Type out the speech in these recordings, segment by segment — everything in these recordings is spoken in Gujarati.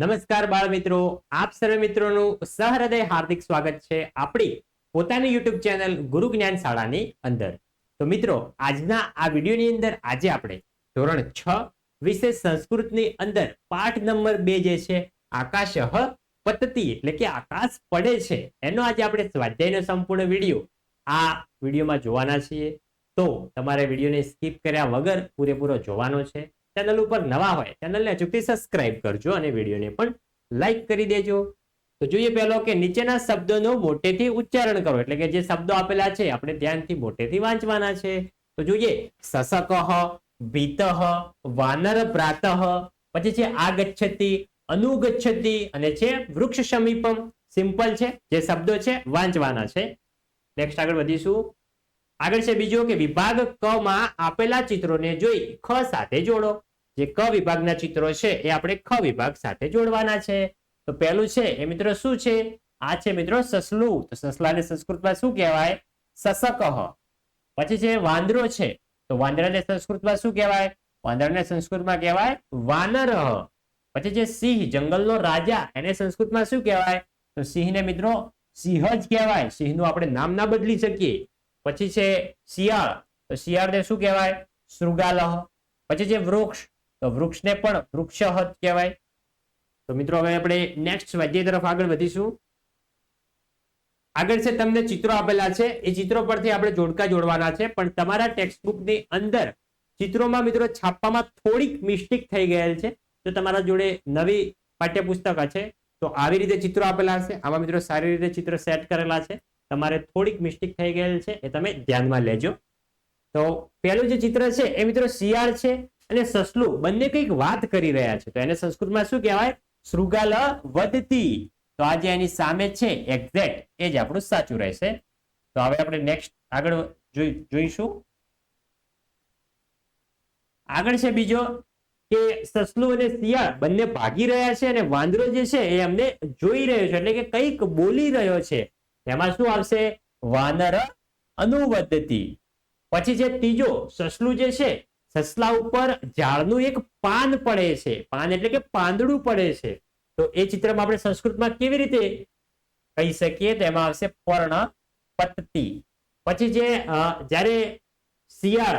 નમસ્કાર બાળ મિત્રો. આપ સર્વે મિત્રોનું સહૃદય હાર્દિક સ્વાગત છે આપણી પોતાની યુટ્યુબ ચેનલ ગુરુ જ્ઞાન શાળાની અંદર. તો મિત્રો, આજના આ વિડીયોની અંદર આજે આપણે ધોરણ છ વિશે સંસ્કૃતની અંદર પાઠ નંબર બે જે છે, આકાશ પતતી એટલે કે આકાશ પડે છે, એનો આજે આપણે સ્વાધ્યાયનો સંપૂર્ણ વીડિયો આ વિડીયોમાં જોવાના છીએ. તો તમારે વિડીયોને સ્કીપ કર્યા વગર પૂરેપૂરો જોવાનો છે. ચેનલ ઉપર નવા હોય, ચેનલને અચૂકથી સબસ્ક્રાઇબ કરજો અને વિડીયોને પણ લાઈક કરી દેજો. તો જોઈએ પહેલો કે નીચેના શબ્દોનો મોટેથી ઉચ્ચારણ કરો, એટલે કે જે શબ્દો આપેલા છે, આપણે ધ્યાનથી મોટેથી વાંચવાના છે. તો જોઈએ સસક ભીત, વાનર પ્રાતઃ, પછી છે આગચ્છતિ, અનુગચ્છતિ, અને છે વૃક્ષ સમીપમ. સિમ્પલ છે, જે શબ્દો છે, વાંચવાના છે. નેક્સ્ટ આગળ વધીશું. આગળ છે બીજો કે વિભાગ ક માં આપેલા ચિત્રોને જોઈ ખ સાથે જોડો. જે ક વિભાગના ચિત્રો છે એ આપણે ખ વિભાગ સાથે જોડવાના છે. તો પહેલું છે એ મિત્રો શું છે? આ છે મિત્રો સસલું. તો સસલાને સંસ્કૃતમાં શું કહેવાય? સસકહ. પછી છે વાંદરો છે. તો વાંદરાને સંસ્કૃતમાં શું કહેવાય? વાંદરાને સંસ્કૃતમાં કહેવાય વાનરહ પછી છે સિંહ, જંગલનો રાજા. એને સંસ્કૃતમાં શું કહેવાય? તો સિંહને મિત્રો સિંહ જ કહેવાય. સિંહનું આપણે નામ ના બદલી શકીએ. પછી છે શિયાળ. તો શિયાળને શું કહેવાય? શૃગાલહ. પછી છે વૃક્ષ. તો વૃક્ષને પણ વૃક્ષ જ કહેવાય. તો મિત્રો, હવે આપણે નેક્સ્ટ સ્વાધ્યાય તરફ આગળ વધીશું. આગળ છે તમને ચિત્રો આપેલા છે. એ ચિત્રો પરથી આપણે જોડકા જોડવાના છે. પણ તમારા ટેક્સ્ટબુકની અંદર ચિત્રોમાં મિત્રો છાપવામાં થોડીક મિસ્ટેક થઈ ગયેલ છે. તો તમારા જોડે નવી પાઠ્યપુસ્તક છે તો આવી રીતે ચિત્રો આપેલા હશે. આમાં મિત્રો સારી રીતે ચિત્ર સેટ કરેલા છે. તમારે થોડીક મિસ્ટેક થઈ ગયેલ છે એ તમે ધ્યાનમાં લેજો. તો પહેલું જે ચિત્ર છે એ મિત્રો શિયાળ છે અને સસલું બંને કંઈક વાત કરી રહ્યા છે. તો એને સંસ્કૃતમાં શું કહેવાય? શૃગાલ વધતી. તો આજે એની સામે છે એક્ઝેક્ટ એ જ આપણું સાચું રહેશે. તો હવે આપણે નેક્સ્ટ આગળ જોઈશું. આગળ છે બીજો કે સસલું અને શિયાળ બંને ભાગી રહ્યા છે અને વાંદરો જે છે એ અમને જોઈ રહ્યો છે. એટલે કે કંઈક બોલી રહ્યો છે. એમાં શું આવશે? વાનર અનુવદતી. પછી જે ત્રીજો, સસલું જે છે, સસલા ઉપર ઝાડનું એક પાન પડે છે. પાન એટલે કે પાંદડું પડે છે. તો એ ચિત્રમાં આપણે સંસ્કૃતમાં કેવી રીતે કહી શકીએ? તો એમાં આવશે પર્ણ પત્તી. પછી જે જ્યારે શિયાળ,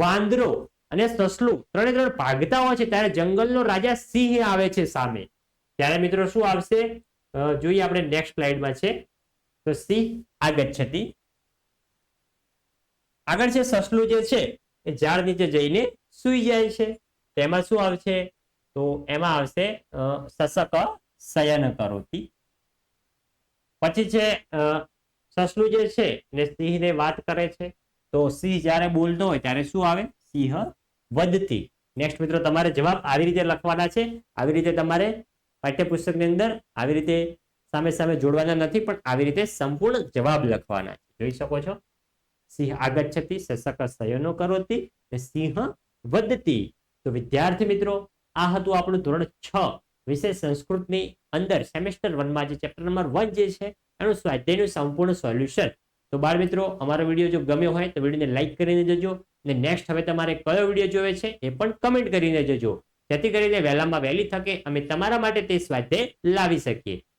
વાંદરો અને સસલું ત્રણે ત્રણ ભાગતા હોય છે, ત્યારે જંગલનો રાજા સિંહ આવે છે સામે. ત્યારે મિત્રો શું આવશે? જોઈએ આપણે નેક્સ્ટ સ્લાઇડમાં છે. તો સિંહ આગચ્છતિ આગળ છે સસલું જે છે એ ઝાડ નીચે જઈને સૂઈ જાય છે. તેમાં શું આવશે? તો એમાં આવશે સસક શયન કરોતી પછી છે સસલું જે છે ને સિંહને વાત કરે છે. તો સિંહ જ્યારે બોલતો હોય ત્યારે શું આવે? સિંહ વધતી. નેક્સ્ટ મિત્રો, તમારે જવાબ આવી રીતે લખવાના છે. આવી રીતે તમારે પાઠ્યપુસ્તકની અંદર આવી રીતે સામે સામે જોડવાના નથી, પણ આવી રીતે સંપૂર્ણ જવાબ લખવાના જોઈ શકો છો? સિંહ આગચ્છતી સસક શયનો કરોતી ને સિંહ વધતી. તો વિદ્યાર્થી મિત્રો, આ હતું આપણું ધોરણ છ. વિશે સંસ્કૃતની અંદર સેમેસ્ટર વનમાં જે ચેપ્ટર નંબર વન જે છે, એનું સ્વાધ્યાયનું સંપૂર્ણ સોલ્યુશન. તો બાળ મિત્રો, અમારો વીડિયો જો ગમ્યો હોય તો વિડીયોને લાઇક કરીને જજો અને નેક્સ્ટ હવે તમારે કયો વીડિયો જોવે છે એ પણ કમેન્ટ કરીને જજો. જેથી કરીને વહેલામાં વહેલી થકે અમે તમારા માટે તે સ્વાધ્યાય લાવી શકીએ.